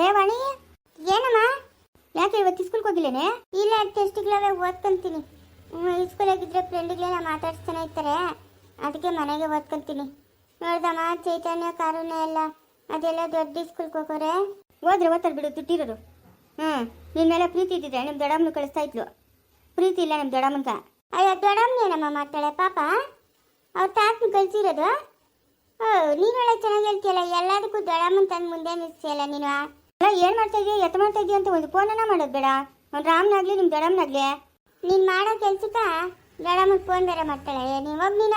ಲೇ ವಾಣಿ, ಏನಮ್ಮ? ಯಾಕೆ ಇವತ್ತು ಸ್ಕೂಲ್ಗೆ ಹೋಗಿಲ್ಲೇನೆ? ಇಲ್ಲ ಟೆಸ್ಟ್ಗಳವೆ ಓದ್ಕೊಂತೀನಿ. ಸ್ಕೂಲಾಗಿದ್ರೆ ಫ್ರೆಂಡ್ಗಳೆಲ್ಲ ಮಾತಾಡ್ಸ್ತಾನೆ ಇರ್ತಾರೆ. ಅದಕ್ಕೆ ಮನೆಗೆ ಓದ್ಕೊಂತೀನಿ. ನೋಡ್ದಮ್ಮ, ಚೈತನ್ಯ ಕಾರಣ ಎಲ್ಲ, ಅದೆಲ್ಲ ದೊಡ್ಡ ಸ್ಕೂಲ್ಗೆ ಹೋಗೋರೆ. ಹೋದ್ರೆ ಓದ್ತಾರೆ ಬಿಡು ದುಡ್ಡಿರೋದು ಹ್ಞೂ ನಿನ್ನ ಮೇಲೆ ಪ್ರೀತಿ ಇದ್ದಿದ್ರೆ ನಿಮ್ಮ ದೊಡ್ಡಮ್ಮನ ಕಳಿಸ್ತಾ ಇದ್ಲು. ಪ್ರೀತಿ ಇಲ್ಲ ನಮ್ಮ ದೊಡ್ಡಮ್ಮನ್ಕ ಅಯ್ಯೋ ದೊಡ್ಡಮ್ಮನೇನಮ್ಮ ಮಾಡ್ತಾಳೆ ಪಾಪ? ಅವ್ರ ತಾತನ ಕಳಿಸಿರೋದು? ಓ ನೀನೊಳ್ಳೆ ಚೆನ್ನಾಗಿ ಹೇಳ್ತೀಯಲ್ಲ, ಎಲ್ಲದಕ್ಕೂ ದೊಡ್ಡಮ್ಮನ ತಂದು ಮುಂದೆ ನಿಲ್ಸಿಯಲ್ಲ ನೀನು? ಅಲ್ಲ ಏನು ಮಾಡ್ತಾ ಇದೀಯ? ಎತ್ತ ಮಾಡ್ತಾ ಇದೀಯ ಅಂತ ಒಂದು ಫೋನನ್ನ ಮಾಡೋದು ಬೇಡ. ಅವ್ನು ರಾಮ್ನಾಗ್ಲಿ ನಿಮ್ಮ ದೊಡ್ಡಮ್ಮನಾಗ್ಲಿ ನೀನು ಮಾಡೋ ಕೆಲ್ಸಕ್ಕ ದೊಡ್ಡಮ್ಮನ ಫೋನ್ ಬೇರೆ ಮಾಡ್ತಾಳೆ. ನೀವು ಒಬ್ಬನಿನ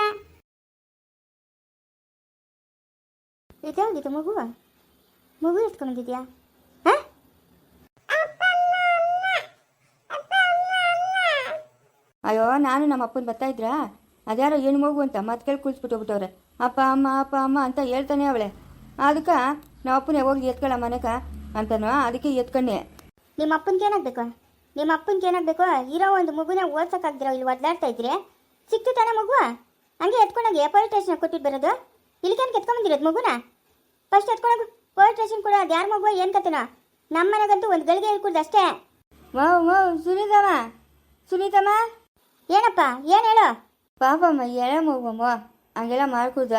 ಇದಾಗಿತ್ತು ಮಗು ಮಗು ಎತ್ಕೊಂಡ್ಬಂದಿದ್ಯಾ? ಹಾಂ? ಅಯ್ಯೋ ನಾನು ನಮ್ಮ ಅಪ್ಪನ ಬರ್ತಾ ಇದ್ರಾ? ಅದ್ಯಾರೋ ಏನು ಮಗು ಅಂತ ಮತ್ತೆ ಕೇಳಿ ಕುಳಿಸ್ಬಿಟ್ಟೋಗ್ಬಿಟ್ಟವ್ರೆ ಅಪ್ಪ ಅಮ್ಮ ಅಪ್ಪ ಅಮ್ಮ ಅಂತ ಹೇಳ್ತಾನೆ ಅವಳೆ. ಅದಕ್ಕೆ ನಮ್ಮ ಅಪ್ಪನೇ ಹೋಗಿ ಎತ್ಕೊಳ್ಳ ಮನೆಕ ಅಂತನೋ? ಅದಕ್ಕೆ ಎತ್ಕೊಂಡೆ ನಿಮ್ಮ ಅಪ್ಪನ್ಗೆ ಏನಾಗ್ಬೇಕು? ನಿಮ್ಮ ಅಪ್ಪನ್ಗೆ ಏನಾಗ್ಬೇಕು? ಇರೋ ಒಂದು ಮಗುನ ಓದ್ಸಕ್ಕಾಗ್ದಿರೋ ಇಲ್ಲಿ ಒದ್ದಾಡ್ತಾ ಇದ್ರೆ ಸಿಕ್ತು ತಾನೇ ಮಗುವ? ಹಂಗೆ ಎತ್ಕೊಂಡೋಗಿ ಪೊಲೀಸ್ ಸ್ಟೇಷನ್ ಕೊಟ್ಟಿದ್ದು ಬರೋದು? ಇಲ್ಲಿಗೇನು ಎತ್ಕೊಂಬಂದಿರೋದು ಮಗುನ? ಫಸ್ಟ್ ಎತ್ಕೊಂಡೋಗು. ಪೊಲೀಸ್ ಸ್ಟೇಷನ್ ಕೂಡ ಅದು ಯಾರ ಮಗು ಏನು ಕತ್ತನ ನಮ್ಮ ಮನೆಗಂತೂ ಒಂದು ಗಳಿಗೆ ಹೇಳ್ಕೊಡ್ದು ಅಷ್ಟೇ. ಓ ಓ ಸುನೀತಮ್ಮ. ಸುನೀತಮ್ಮ? ಏನಪ್ಪ? ಏನು ಹೇಳು? ಪಾಪಮ್ಮ ಎಳೆ ಮಗುವಮ್ಮ. ಹಂಗೆಲ್ಲ ಮಾಡ್ಕೂದ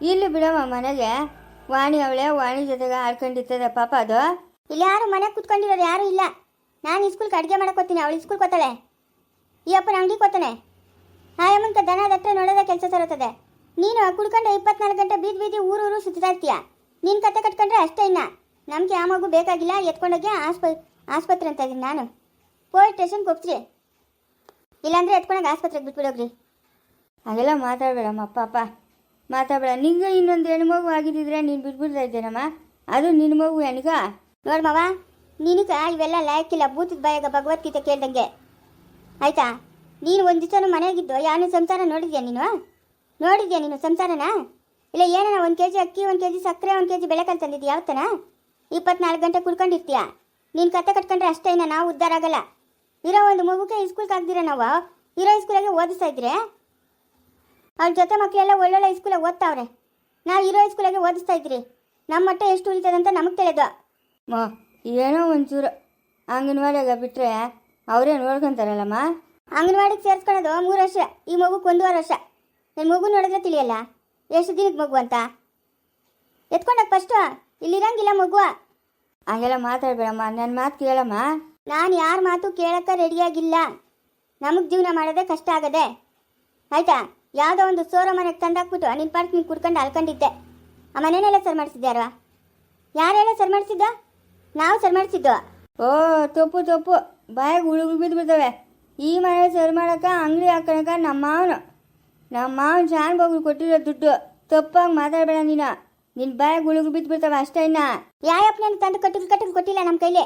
ಇಲ್ಲಿ ಬಿಡಮ್ಮ ಮನೆಗೆ. ವಾಣಿ ಅವಳೆ, ವಾಣಿ ಜೊತೆಗೆ ಆಡ್ಕೊಂಡಿರ್ತದೆ ಪಾಪ ಅದು. ಇಲ್ಲಿ ಯಾರು ಮನೆ ಕುತ್ಕೊಂಡಿರೋರು ಯಾರು ಇಲ್ಲ. ನಾನು ಸ್ಕೂಲ್ಗೆ ಅಡುಗೆ ಮಾಡ್ಕೋತೀನಿ ಅವಳು ಸ್ಕೂಲ್ ಕೊತ್ತಾಳೆ ಈ ಅಪ್ಪನ ಅಂಗಡಿ ಕೊತ್ತಾನೆ ಆ ಅಮ್ಮನ್ಕ ದನ ದಟ್ಟ ನೋಡೋದ ಕೆಲಸ ತರುತ್ತದೆ ನೀನು ಕುಡ್ಕೊಂಡು ಇಪ್ಪತ್ನಾಲ್ಕು ಗಂಟೆ ಬೀದಿ ಬೀದಿ ಊರು ಸುತ್ತಾ ಇರ್ತೀಯ. ನೀನು ಕತೆ ಕಟ್ಕೊಂಡ್ರೆ ಅಷ್ಟೇ ಇನ್ನ. ನಮಗೆ ಆ ಮಗು ಬೇಕಾಗಿಲ್ಲ, ಎತ್ಕೊಂಡೋಗಿ ಆಸ್ಪ, ಆಸ್ಪತ್ರೆ ಅಂತ ಇದ್ದೀನಿ ನಾನು. ಪೊಲೀಸ್ ಸ್ಟೇಷನ್ಗೆ ಒಪ್ಸ್ರಿ ಇಲ್ಲಾಂದ್ರೆ ಎತ್ಕೊಂಡೋಗಿ ಆಸ್ಪತ್ರೆಗೆ ಬಿಟ್ಬಿಡೋಗ್ರಿ. ಹಾಗೆಲ್ಲ ಮಾತಾಡಬೇಡಮ್ಮ, ಪಾಪ. ಮಾತಾಡಬೇಡ. ನಿಂಗೆ ಇನ್ನೊಂದು ಹೆಣ್ಣು ಮಗು ಆಗಿದ್ದಿದ್ರೆ ನೀನು ಬಿಟ್ಬಿಡ್ತಾ ಇದ್ದೇನಮ್ಮ ಅದು ನಿನ್ನ ಮಗು ಹೆಣ್ಗ. ನೋಡಿ ಮಾವ, ನಿನಗ ಇವೆಲ್ಲ ಲಾಯಕ್ಕಿಲ್ಲ ಭೂತದ ಬಾಯಾಗ ಭಗವದ್ಗೀತೆ ಕೇಳ್ದಂಗೆ. ಆಯ್ತಾ? ನೀನು ಒಂದು ದಿವಸ ಮನೆಯಾಗಿದ್ದು ಯಾವನ ಸಂಸಾರ ನೋಡಿದ್ಯಾ ನೀನು? ನೋಡಿದ್ಯಾ ನೀನು ಸಂಸಾರನ? ಇಲ್ಲ ಏನನ ಒಂದು ಕೆ ಜಿ ಅಕ್ಕಿ, ಒಂದು ಕೆ ಜಿ ಸಕ್ಕರೆ, ಒಂದು ಕೆ ಜಿ ಬೆಳೆ ತಂದಿದ್ದು ಯಾವತ್ತನ? ಇಪ್ಪತ್ನಾಲ್ಕು ಗಂಟೆ ಕುಡ್ಕೊಂಡಿರ್ತೀಯ ನೀನು ಕತೆ ಕಟ್ಕೊಂಡ್ರೆ ಅಷ್ಟೇ ಇನ್ನ ನಾವು ಉದ್ಧಾರ ಆಗಲ್ಲ. ಇರೋ ಒಂದು ಮಗುಗೆ ಸ್ಕೂಲ್ಗೆ ಆಗ್ದಿರ ನಾವು? ಇರೋ ಸ್ಕೂಲಾಗೆ ಓದಿಸ್ತಾ ಇದ್ರೆ? ಅವ್ರ ಜೊತೆ ಮಕ್ಕಳೆಲ್ಲ ಒಳ್ಳೊಳ್ಳೆ ಹೈಸ್ಕೂಲಾಗ ಓದ್ತಾವ್ರೆ. ನಾವು ಇರೋ ಸ್ಕೂಲಾಗೆ ಓದಿಸ್ತಾ ಇದ್ರಿ. ನಮ್ಮ ಮಟ್ಟ ಎಷ್ಟು ಉಳಿತದೆ ಅಂತ ನಮಗೆ ತಿಳಿದು. ಮಾ ಏನೋ ಒಂಚೂರು ಅಂಗನವಾಡಿಯಾಗ ಬಿಟ್ಟರೆ ಅವರೇ ನೋಡ್ಕೊಂತಾರಲ್ಲಮ್ಮ? ಅಂಗನವಾಡಿಗೆ ಸೇರಿಸ್ಕೊಳ್ಳೋದು ಮೂರು ವರ್ಷ ಈ ಮಗುಗೆ ಒಂದೂವರೆ ವರ್ಷ. ನನ್ನ ಮಗು ನೋಡಿದ್ರೆ ತಿಳಿಯಲ್ಲ? ಎಷ್ಟು ದಿನಕ್ಕೆ ಮಗು ಅಂತ? ಎತ್ಕೊಂಡೋಗಿ ಫಸ್ಟು ಇಲ್ಲಿರಂಗಿಲ್ಲ ಮಗು. ಹಂಗೆಲ್ಲ ಮಾತಾಡಬೇಡಮ್ಮ ನನ್ನ ಮಾತು ಕೇಳಮ್ಮ. ನಾನು ಯಾರ ಮಾತು ಕೇಳಕ್ಕೆ ರೆಡಿಯಾಗಿಲ್ಲ ನಮಗೆ ಜೀವನ ಮಾಡೋದೇ ಕಷ್ಟ ಆಗದೆ. ಆಯ್ತಾ? ಯಾವುದೋ ಒಂದು ಸೋರೋ ಮನೆಗೆ ತಂದಾಕ್ಬಿಟ್ಟು ನಿನ್ನ ಪಾರ್ಕ್ ನೀನು ಕುಡ್ಕೊಂಡು ಅಲ್ಕೊಂಡಿದ್ದೆ. ಆ ಮನೇನೆಲ್ಲ ಸರ್ ಮಾಡಿಸಿದ್ದಾರಾ ಯಾರೆಲ್ಲ ಸರ್ ಮಾಡಿಸಿದ್ದ? ನಾವು ಸರ್ ಮಾಡಿಸಿದ್ದು? ಓ ತಪ್ಪು ತಪ್ಪು. ಬಾಯಾಗ ಉಳುಗು ಬಿದ್ದು ಬಿಡ್ತವೆ. ಈ ಮನೆ ಸರ್ ಮಾಡೋಕೆ ಅಂಗಡಿ ಹಾಕೋಣಕ ನಮ್ಮ ಮಾವನು. ನಮ್ಮ ಮಾವನ ಶಾನ್ ಬಗ್ಳು ಕೊಟ್ಟಿರೋ ದುಡ್ಡು. ತಪ್ಪಾಗಿ ಮಾತಾಡಬೇಡ ನೀನು. ನಿನ್ನ ಬಾಯಾಗ ಉಳುಗು ಬಿದ್ದು ಬಿಡ್ತವೆ ಅಷ್ಟೇ ಇನ್ನ. ಯಾಯಪ್ಪನೇನು ತಂದು ಕಟ್ಟಿಗೆ ಕಟ್ಟಿಗೆ ಕೊಟ್ಟಿಲ್ಲ ನಮ್ಮ ಕೈಲಿ.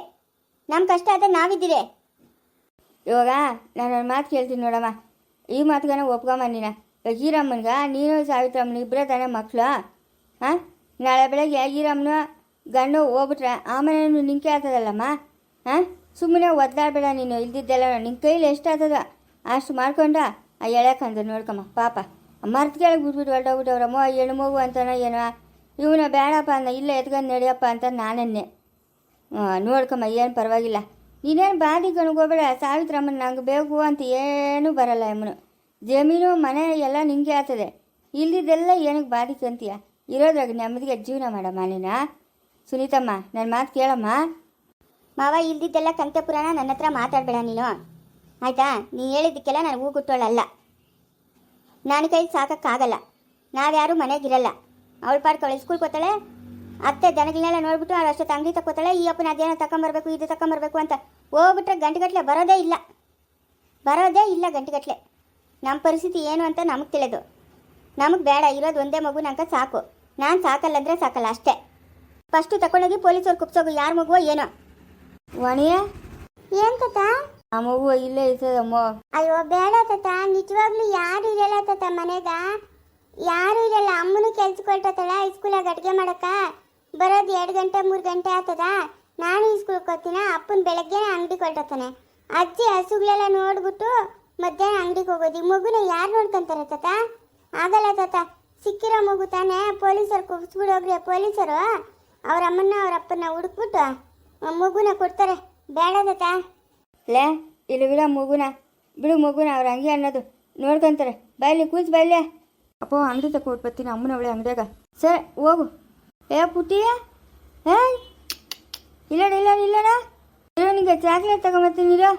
ನಮ್ಮ ಕಷ್ಟ ಆದರೆ ನಾವಿದ್ದೀರಿ ಇವಾಗ ನಾನು ಮಾತು ಕೇಳ್ತೀನಿ ನೋಡಮ್ಮ. ಈ ಮಾತುಗಾನ ಒಪ್ಕೊಂಬ ನೀನ. ಈರಮ್ಮನ್ಗ ನೀನು ಸಾವಿತ್ರಮ್ಮನ ಇಬ್ಬರೇ ತಾನೇ ಮಕ್ಕಳು ಹಾಂ ನಾಳೆ ಬೆಳಗ್ಗೆ ಈರಮ್ಮನ ಗಂಡು ಹೋಗ್ಬಿಟ್ರೆ ಆಮೇಲೆ ನಿಂಕೆ ಆಗ್ತದಲ್ಲಮ್ಮ? ಹಾಂ ಸುಮ್ಮನೆ ಒದ್ದಾಡಬೇಡ ನೀನು, ಇಲ್ದಿದ್ದೆಲ್ಲ ನಿನ್ನ ಕೈಲಿ ಎಷ್ಟು ಆಗ್ತದ ಅಷ್ಟು ಮಾಡ್ಕೊಂಡ. ಆ ಎಳೆಕಂದು ನೋಡ್ಕಮ್ಮ, ಪಾಪ. ಮರ್ತು ಕೆಳಗೆ ಬಿಟ್ಬಿಟ್ಟು ಹೊರಟೋಗ್ಬಿಟ್ಟವ್ರಮ್ಮ ಹೆಣ್ಣು ಮಗು ಅಂತನೋ ಏನೋ. ಇವನ ಬೇಡಪ್ಪ ಅಂದ, ಇಲ್ಲ ಎತ್ಕೊಂಡು ನಡೆಯಪ್ಪ ಅಂತ ನಾನನ್ನೇ. ನೋಡ್ಕಮ್ಮ, ಏನು ಪರವಾಗಿಲ್ಲ. ನೀನೇನು ಬಾದಿ ಕಣ್ಕೋಬೇಡ, ಸಾವಿತ್ರಮ್ಮನ ನಂಗೆ ಬೇಕು ಅಂತ ಏನೂ ಬರಲ್ಲ ಅಮ್ಮನು ಜಮೀನು ಮನೆ ಎಲ್ಲ ನಿಂಗೆ ಆಗ್ತದೆ. ಇಲ್ಲಿದೆಲ್ಲ ಏನಕ್ಕೆ ಬಾಧಿಕೆ ಅಂತೀಯ ಇರೋದ್ರಾಗ ನೆಮ್ಮದಿಗೆ ಜೀವನ ಮಾಡಮ್ಮ ನೀನ ಸುನೀತಮ್ಮ ನನ್ನ ಮಾತು ಕೇಳಮ್ಮ. ಮಾವ, ಇಲ್ದಿದ್ದೆಲ್ಲ ಕಂತೆ ಪುರಾಣ ನನ್ನ ಹತ್ರ ಮಾತಾಡಬೇಡ ನೀನು. ಆಯ್ತಾ? ನೀನು ಹೇಳಿದ್ದಕ್ಕೆಲ್ಲ ನಾನು ಹೂ ಗುಟ್ಟೋಳಲ್ಲ ನಾನು ಕೈ ಸಾಕಕ್ಕಾಗಲ್ಲ. ನಾವ್ಯಾರು ಮನೆಗಿರಲ್ಲ. ಅವಳು ಪಾಡ್ಕೊಳ್ಳಿ ಸ್ಕೂಲ್ ಕೊತ್ತಾಳೆ ಅತ್ತೆ ದನಗಳನ್ನೆಲ್ಲ ನೋಡ್ಬಿಟ್ಟು ಅವಳು ಅಷ್ಟೊತ್ತು ಅಂಗಡಿ ತಕ್ಕೋತಾಳೆ ಈ ಅಪ್ಪನ ಅದೇನೋ ತಕೊಂಬರ್ಬೇಕು ಇದು ತಗೊಂಬರ್ಬೇಕು ಅಂತ ಹೋಗ್ಬಿಟ್ರೆ ಗಂಟೆಗಟ್ಟಲೆ ಬರೋದೇ ಇಲ್ಲ. ಬರೋದೇ ಇಲ್ಲ ಗಂಟೆಗಟ್ಲೆ. ನಮ್ಮ ಪರಿಸ್ಥಿತಿ ಏನು ಅಂತ ನಮಗೆ ತಿಳಿದು. ನಮಗೆ ಬೇಡ ಇರೋದು ಒಂದೇ ಮಗು ನಂಗೆ ಸಾಕು. ನಾನು ಸಾಕಲ್ಲ ಅಂದರೆ ಸಾಕಲ್ಲ ಅಷ್ಟೇ. ಫಸ್ಟು ತಗೊಂಡೋಗಿ ಪೊಲೀಸವ್ರು ಕುಪ್ಸೋಗು ಯಾರ ಮಗುವೋ ಏನೋ. ವಣಿಯ? ಏನ್ ತಾತ? ಆ ಮಗು ಇಲ್ಲೇ ಇರ್ತದಮ್ಮ. ಅಯ್ಯೋ ಬೇಡ ತಾತ. ನಿಜವಾಗ್ಲೂ ಯಾರು ಇರಲ್ಲ ತಾತ ಮನೆಗ. ಯಾರು ಇರಲ್ಲ. ಅಮ್ಮನು ಕೆಲ್ಸಕ್ಕೆ ಹೊರಟತ್ತಳ ಸ್ಕೂಲಾಗ ಅಡುಗೆ ಮಾಡಕ್ಕ ಬರೋದು ಎರಡು ಗಂಟೆ ಮೂರು ಗಂಟೆ ಆಗ್ತದ. ನಾನು ಸ್ಕೂಲ್ಗೆ ಹೋಗ್ತೀನ ಅಪ್ಪನ ಬೆಳಗ್ಗೆ ಅಂಗಡಿ ಹೊರಟತ್ತಾನೆ ಅಜ್ಜಿ ಹಸುಗಳೆಲ್ಲ ನೋಡ್ಬಿಟ್ಟು ಮಧ್ಯಾಹ್ನ ಅಂಗಡಿಗೆ ಹೋಗೋದು. ಈ ಮಗುನ ಯಾರು ನೋಡ್ಕೊಂತಾರೆ ತಾತ? ಆಗಲ್ಲ ತಾತ. ಸಿಕ್ಕಿರೋ ಮಗು ತಾನೇ ಪೊಲೀಸರು ಕುಗ್ಸ್ಬಿಡು ಹೋಗ್ರಿ ಪೊಲೀಸರು. ಅವ್ರ ಅಮ್ಮನ್ನ ಅವ್ರ ಅಪ್ಪನ ಹುಡುಕ್ಬಿಟ್ಟು ಮಗುನ ಕೊಡ್ತಾರೆ. ಬೇಡ ತಾತ. ಲೇ, ಇಲ್ಲಿ ಬಿಡ ಮಗುನ. ಬಿಡು ಮಗುನ, ಅವ್ರ ಹಂಗೆ ಅನ್ನೋದು. ನೋಡ್ಕೊಂತಾರೆ. ಬಾಯ್ಲಿ ಕೂಸ್ ಬಾಯ್ಲೆ ಅಪ್ಪ, ಅಂಗಡಿ ಬರ್ತೀನಿ ಅಮ್ಮನ ಅವಳೆ ಅಂಗಡಿಯಾಗ. ಸರಿ ಹೋಗು. ಏ, ಪುಟ್ಟಿ. ಏ ಇಲ್ಲ ಇಲ್ಲ ಇಲ್ಲ ಇರೋ ನಿಂಗೆ ಚಾಕ್ಲೇಟ್ ತಗೊಂಬರ್ತೀನಿ, ಇರೋ.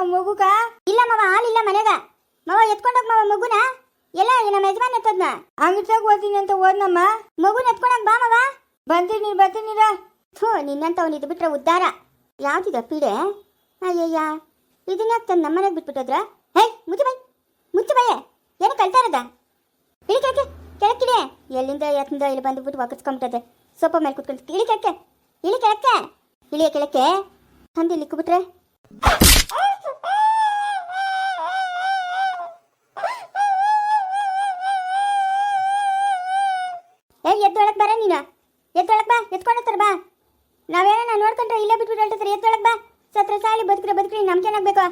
ಕೊಡಮ್ಮ ಮಗುಕ ಇಲ್ಲ ಮವ ಹಾಲಿಲ್ಲ ಮನೆಗ. ಮವ ಎತ್ಕೊಂಡೋಗ್ ಮಾವ ಮಗುನ. ಎಲ್ಲ ನಮ್ಮ ಯಜಮಾನ್ ಎತ್ತದ್ನ? ಅಂಗಡಿ ಓದಿನಿ ಅಂತ ಓದ್ನಮ್ಮ. ಮಗುನ ಎತ್ಕೊಂಡೋಗ್ ಬಾ ಮಾವ. ಬಂತೀನಿ ಬರ್ತೀನಿರ ಥೂ ನಿನ್ನಂತವನು ಇದು ಬಿಟ್ರೆ ಉದ್ಧಾರ ಯಾವ್ದಿದ ಪೀಡೆ? ಅಯ್ಯಯ್ಯ. ಇದನ್ನ ತಂದು ನಮ್ಮನೆಗೆ ಬಿಟ್ಬಿಟ್ಟದ್ರ? ಹೇ ಮುಚ್ಚು ಬೈ ಮುಚ್ಚು ಬಯ್ಯ ಏನು ಕಳ್ತಾ ಇರೋದ? ಇಳಿ ಕೆಳಕ್ಕೆ ಕೆಳಕ್ಕಿಡೆ ಎಲ್ಲಿಂದ ಎತ್ತಿಂದ ಇಲ್ಲಿ ಬಂದುಬಿಟ್ಟು ಒಕ್ಕಸ್ಕೊಂಬಿಟ್ಟದೆ ಸೋಫಾ ಮೇಲೆ ಕುತ್ಕೊಂಡು ಇಳಿ ಕೆಳಕ್ಕೆ ಇಳಿ ಕೆಳಕ್ಕೆ. ಇಳಿಯ ಕೆಳಕ್ಕೆ. ತಂದು ಇಲ್ಲಿ ಇಕ್ಬಿಟ್ರೆ ಏ ಎದ್ದೊಳಕ್ ಬರ ನೀನು ಎದ್ದೊಳಕ್ ಬಾ ಎತ್ಕೊಂಡೋಗ್ತಾರ ಬಾ. ನಾವೇನ ನೋಡ್ಕೊಂಡ್ರೆ ಇಲ್ಲೇ ಬಿಟ್ಬಿಟ್ಟು ಹೊರಟಿರ್ತಾರೆ ಎದ್ದೊಳಕ್ ಬಾ. ಸತ್ರ ಸಾಲಿ ಬದುಕ್ರೆ, ಬದುಕ್ರಿ ನಮ್ಗೆ ಏನಾಗ್ಬೇಕು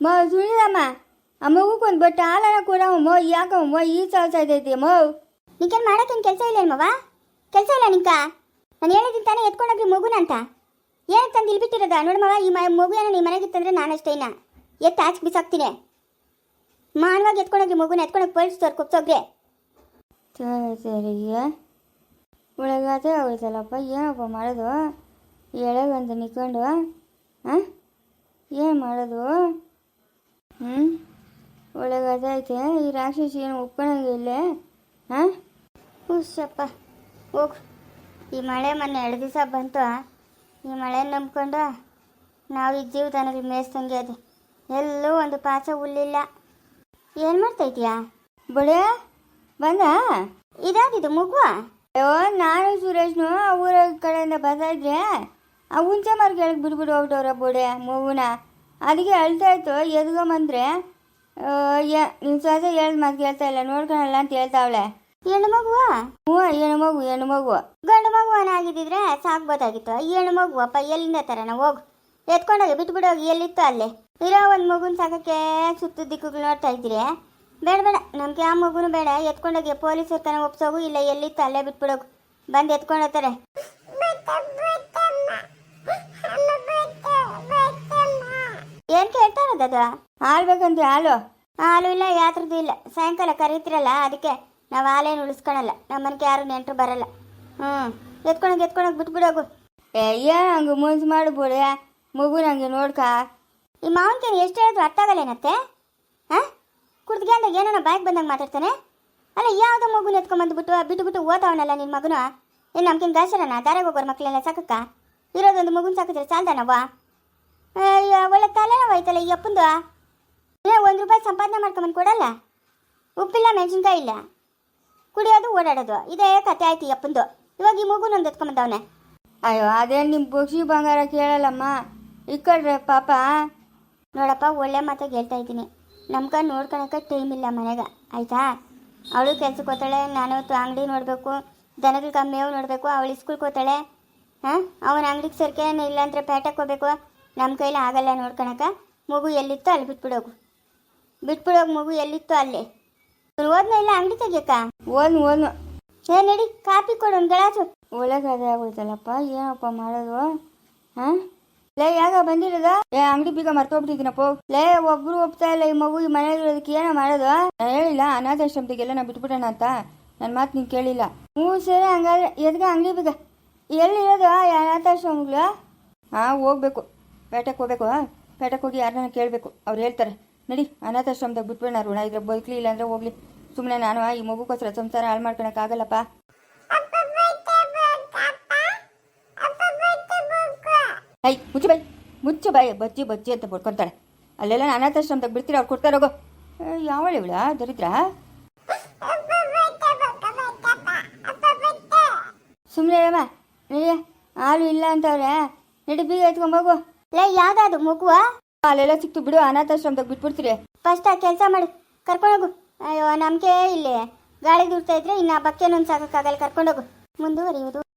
ಮೋ ಸುಳಿದಮ್ಮ ಆ ಮಗುಕೊಂದು ಬಟ್ಟೆ ಹಾಲನ ಕೊಡಮ್ಮ ಯಾಕಮ್ಮ ಈ ಸಾಲ್ಸ ಇದೈತಿ ಮೋ ನಿಂಗೇನು ಮಾಡಕ್ಕೇನು ಕೆಲಸ ಇಲ್ಲ ಮವ ಕೆಲಸ ಇಲ್ಲ ನಿಂಕ ನಾನು ಹೇಳಿದ್ದೀನಿ ತಾನೇ, ಎತ್ಕೊಂಡೋಗ್ರಿ ಮಗುನ ಅಂತ. ಏನಕ್ಕೆ ತಂದು ನೋಡು ಮವ ಈ ಮಗು ಏನೋ ನಿಮ್ಮ ಮನೆಗಿತ್ತಂದ್ರೆ ನಾನು ಅಷ್ಟೇ ಇನ್ನ. ಎತ್ತು ಆಚೆ ಬಿಸಾಕ್ತೀನಿ. ಮಾನವಾಗಿ ಎತ್ಕೊಂಡೋಗ್ರಿ ಮಗುನ, ಎತ್ಕೊಂಡೋಗಿ ಪೊಲೀಸ್ ಕೊಪ್ಸೋಗ್ರಿ. ಸರಿ ಸರಿ ಒಳಗಾದ್ರೆ ಹೋಯ್ತಲ್ಲಪ್ಪ ಏನಪ್ಪ ಮಾಡೋದು? ಎಳೆಗಂತ ನಿಂತ್ಕೊಂಡು ಹಾಂ ಏನು ಮಾಡೋದು? ಹ್ಞೂ ಒಳಗಾದೆ ಐತೆ ಈ ರಾಕ್ಷಸಿ ಏನು ಒಪ್ಕೊಳಂಗೆ ಇಲ್ಲೇ? ಹಾಂ? ಹುಷಪ್ಪ. ಹೋಗು. ಈ ಮಳೆ ಮೊನ್ನೆ ಎರಡು ದಿವಸ ಬಂತು ಈ ಮಳೆ ನಂಬ್ಕೊಂಡು ನಾವು ಈ ತನಗೆ ಮೇಯ್ಸ್ದಂಗೆ ಅದು. ಎಲ್ಲೂ ಒಂದು ಪಾಚ ಹುಲ್ಲಿಲ್ಲ. ಏನು ಮಾಡ್ತೈತಿಯಾ ಬಡೇ ಬಂದ? ಇದಾಗಿದ್ದು ಮುಗುವ? ಅಯ್ಯೋ, ನಾನು ಸುರೇಶ್ನು ಆ ಊರ ಕಡೆಯಿಂದ ಬರ್ತಾ ಆ ಹುಂಚೆ ಮರ ಕೆಳಗೆ ಬಿಡ್ಬಿಡು ಹೋಗ್ಬಿಟ್ಟವ್ರ ಬೋಡೆ ಮಗುನ. ಅದಕ್ಕೆ ಅಳ್ತಾ ಇತ್ತು, ಎದ್ಕೊಂಬಂದ್ರೆ ನಿಮ್ಮ ಸೊಸೆ ಹೇಳ್ದ ಮಾತು ಕೇಳ್ತಾ ಇಲ್ಲ ನೋಡ್ಕೊಳಲ್ಲ ಅಂತ ಹೇಳ್ತಾವಳೆ. ಹೆಣ್ಣು ಮಗುವ? ಹ್ಞೂ ಹೆಣ್ಣು ಮಗು ಹೆಣ್ಣು ಮಗು. ಗಂಡು ಮಗುವನ ಆಗಿದ್ದಿದ್ರೆ ಸಾಕ್ಬೋದಾಗಿತ್ತು. ಈ ಹೆಣ್ಣು ಮಗುವಪ್ಪ ಎಲ್ಲಿಂದ ನಾವು ಹೋಗು. ಎತ್ಕೊಂಡೋಗಿ ಬಿಟ್ಬಿಡೋಗಿ ಎಲ್ಲಿತ್ತು ಅಲ್ಲೇ? ಇರೋ ಒಂದು ಮಗುನ ಸಾಕಕ್ಕೆ ಸುತ್ತ ದಿಕ್ಕುಗಳು ನೋಡ್ತಾ ಇದ್ದೀರಿ ಬೇಡ ಬೇಡ ನಮ್ಗೆ ಆ ಮಗುನು ಬೇಡ. ಎತ್ಕೊಂಡೋಗಿ ಪೊಲೀಸ್ ತನ ಒಪ್ಸೋಗು ಇಲ್ಲ ಎಲ್ಲಿತ್ತು ಅಲ್ಲೇ ಬಿಟ್ಬಿಡೋಗು. ಬಂದು ಎತ್ಕೊಂಡೋಗ್ತಾರೆ ಇರೋದು ಅದು ಹಾಲು? ಹಾಲು ಇಲ್ಲ ಯಾತ್ರದ್ದು ಇಲ್ಲ. ಸಾಯಂಕಾಲ ಕರೀತಿರಲ್ಲ, ಅದಕ್ಕೆ ನಾವು ಹಾಲೇನು ಉಳಿಸ್ಕೊಳಲ್ಲ. ನಮ್ಮ ಮನೆಗೆ ಯಾರು ನೆಂಟರು ಬರಲ್ಲ. ಹ್ಞೂ ಎತ್ಕೊಂಡೋಗಿ ಎತ್ಕೊಂಡೋಗಿ ಬಿಟ್ಬಿಡೋಗು ಏ ಹಂಗೆ ಮುಂಜು ಮಾಡು ಬೋಡೆ ಮಗು ನಂಗೆ ನೋಡ್ಕ. ಈ ಮಾವನ್ಕೇನು ಎಷ್ಟು ಹೇಳಿದ್ರು ಅರ್ಥ ಆಗಲ್ಲೇನತ್ತೆ ಹಾಂ? ಕುಡ್ದ್ಗೆ ಅಂದಾಗ ಏನೋ ಬಾಯ್ಗೆ ಬಂದಂಗೆ ಮಾತಾಡ್ತಾನೆ? ಅಲ್ಲ, ಯಾವುದೋ ಮಗುನ ಎತ್ಕೊಂಬಂದ್ಬಿಟ್ಟು ಬಿಟ್ಟು ಬಿಟ್ಟು ಓದವನಲ್ಲ ನಿನ್ನ ಮಗನು? ಏನು ನಮ್ಕಿನ ಗಾಸರನ ದಾರಾಗ ಹೋಗೋರು ಮಕ್ಕಳೆಲ್ಲ ಸಾಕಕ್ಕ? ಇರೋದೊಂದು ಮಗುನ ಸಾಕಿದ್ರೆ ಸಾಲ್ದನವ್ವ? ಅಯ್ಯೋ ಒಳ್ಳೆ ತಲೆನೋವು ಹೋಯ್ತಲ್ಲ ಈ ಅಪ್ಪಂದು? ಏ ಒಂದು ರೂಪಾಯಿ ಸಂಪಾದನೆ ಮಾಡ್ಕೊಂಬಂದು ಕೊಡಲ್ಲ? ಉಪ್ಪಿಲ್ಲ ಮೆಣಸಿನ್ಕಾಯಿ ಇಲ್ಲ. ಕುಡಿಯೋದು ಓಡಾಡೋದು. ಇದೇ ಕತೆ ಆಯ್ತು ಈ ಅಪ್ಪಂದು. ಇವಾಗ ಈ ಮಗು ನಂದು ಎತ್ಕೊಂಬಂದವನೆ. ಅಯ್ಯೋ ಅದೇನು ನಿಮ್ಮ ಬುಕ್ಷಿ ಬಂಗಾರ ಕೇಳಲ್ಲಮ್ಮ. ಇಕ್ಕಡ್ರೆ ಪಾಪ. ನೋಡಪ್ಪ ಒಳ್ಳೆ ಮಾತಾಗಿ ಹೇಳ್ತಾ ಇದ್ದೀನಿ. ನಮ್ಕ ನೋಡ್ಕೊಳಕ್ಕೆ ಟೈಮ್ ಇಲ್ಲ ಮನೆಗೆ. ಆಯ್ತಾ? ಅವಳು ಕೆಲ್ಸಕ್ಕೆ ಹೋಗ್ತಾಳೆ ನಾನು ಅಂಗಡಿ ನೋಡಬೇಕು. ದನಗಳ ಮೇವು ನೋಡಬೇಕು ಅವಳು ಸ್ಕೂಲ್ಗೆ ಹೋಗ್ತಾಳೆ. ಹಾಂ? ಅವನ ಅಂಗಡಿಗೆ ಸರ್ಕೆ ಇಲ್ಲಾಂದ್ರೆ ಪೇಟೆಗೆ ಹೋಗ್ಬೇಕು. ನಮ್ಮ ಕೈಲಿ ಆಗಲ್ಲ ನೋಡ್ಕೊಳಕ ಮಗು ಎಲ್ಲಿತ್ತೋ ಅಲ್ಲಿ ಬಿಟ್ಬಿಡೋಗು. ಬಿಟ್ಬಿಡೋಗು ಮಗು ಎಲ್ಲಿತ್ತೋ ಅಲ್ಲಿ. ಇವ್ನು ಹೋದ್ನ ಇಲ್ಲ ಅಂಗಡಿ ತೆಗಿಯಕ್ಕ? ಓದ್ನು ಓದ್ನು ಏ ನಡಿ ಕಾಪಿ ಕೊಡು ಒಂದು ಗಳಾಸು ಒಳ್ಳೆ ಕಥೆ ಆಗೋಯ್ತಲ್ಲಪ್ಪ ಏನಪ್ಪ ಮಾಡೋದು? ಹಾಂ ಲೇ ಯಾಕ ಬಂದಿರೋದ? ಏ ಅಂಗಡಿ ಬೀಗ ಮರ್ತೋಗ್ಬಿಟ್ಟಿದ್ದೀನಪ್ಪ ಲೇ ಒಬ್ರು ಒಪ್ತಾ ಇಲ್ಲ ಈ ಮಗು ಈ ಮನೆಯಲ್ಲಿ ಇರೋದಕ್ಕೆ ಏನೋ ಮಾಡೋದು? ಹೇಳಿಲ್ಲ ಅನಾಥಾಶ್ರಮದಿಗೆಲ್ಲ ನಾ ಬಿಟ್ಬಿಡೋಣ ಅಂತ. ನನ್ನ ಮಾತು ನೀನು ಕೇಳಿಲ್ಲ. ಹ್ಞೂ ಸರಿ ಹಂಗಾದ್ರೆ ಎದ್ಗ ಅಂಗಡಿ ಬೀಗ? ಎಲ್ಲಿರೋದು ಅನಾಥಾಶ್ರಮಗಳು? ಹಾಂ ಹೋಗ್ಬೇಕು. ಪೇಟೆಗೆ ಹೋಗ್ಬೇಕು ಪೇಟೆಗೆ ಹೋಗಿ ಯಾರನ್ನ ಕೇಳಬೇಕು, ಅವ್ರು ಹೇಳ್ತಾರೆ, ನಡಿ, ಅನಾಥಾಶ್ರಮದಾಗ ಬಿಟ್ಬಿಡೋಣ ಋಣ ಇದ್ರೆ ಬದುಕಲಿ, ಇಲ್ಲಾಂದ್ರೆ ಹೋಗ್ಲಿ. ಸುಮ್ಮನೆ ನಾನು ಈ ಮಗುಕೋಸ್ಕರ ಸಂಸಾರ ಹಾಳು ಮಾಡ್ಕೊಳಕ್ಕಾಗಲ್ಲಪ್ಪ ಐ ಮುಚ್ಚು ಬೈ ಮುಚ್ಚು ಬಾಯಿ, ಬಜ್ಜಿ ಬಜ್ಜಿ ಅಂತ ಬಡ್ಕೊತಾಳೆ. ಅಲ್ಲೆಲ್ಲ ಅನಾಥಾಶ್ರಮದಾಗ ಬಿಡ್ತೀರ, ಅವ್ರು ಕೊಡ್ತಾರೋಗೋ ಯಾವಳು ಇವಳ ದರಿದ್ರ? ಸುಮ್ಮನೆ ಅಮ್ಮ ನಡಿ ಹಾಲು ಇಲ್ಲ ಅಂತವ್ರೆ, ನಡಿ ಬೀಗ ಎತ್ಕೊಂಬೋಗು ಲೇ, ಯಾವ್ದಾದ್ರು ಮಗುವ? ಅಲ್ಲೆಲ್ಲ ಸಿಕ್ತು ಬಿಡು, ಅನಾಥಾಶ್ರಮದಾಗ ಬಿಟ್ಬಿಡ್ತೀರಿ. ಫಸ್ಟ್ ಆ ಕೆಲಸ ಮಾಡು, ಕರ್ಕೊಂಡೋಗು. ಅಯ್ಯೋ ನಮ್ಗೆ ಇಲ್ಲಿ. ಗಾಳಿ ದೂರ್ತಾ ಇದ್ರೆ ಇನ್ನ ಸಾಕಕ್ಕಾಗಲ್ಲ ಸಾಕಾಗಲ್ಲ ಕರ್ಕೊಂಡೋಗು. ಮುಂದುವರಿಯುವುದು.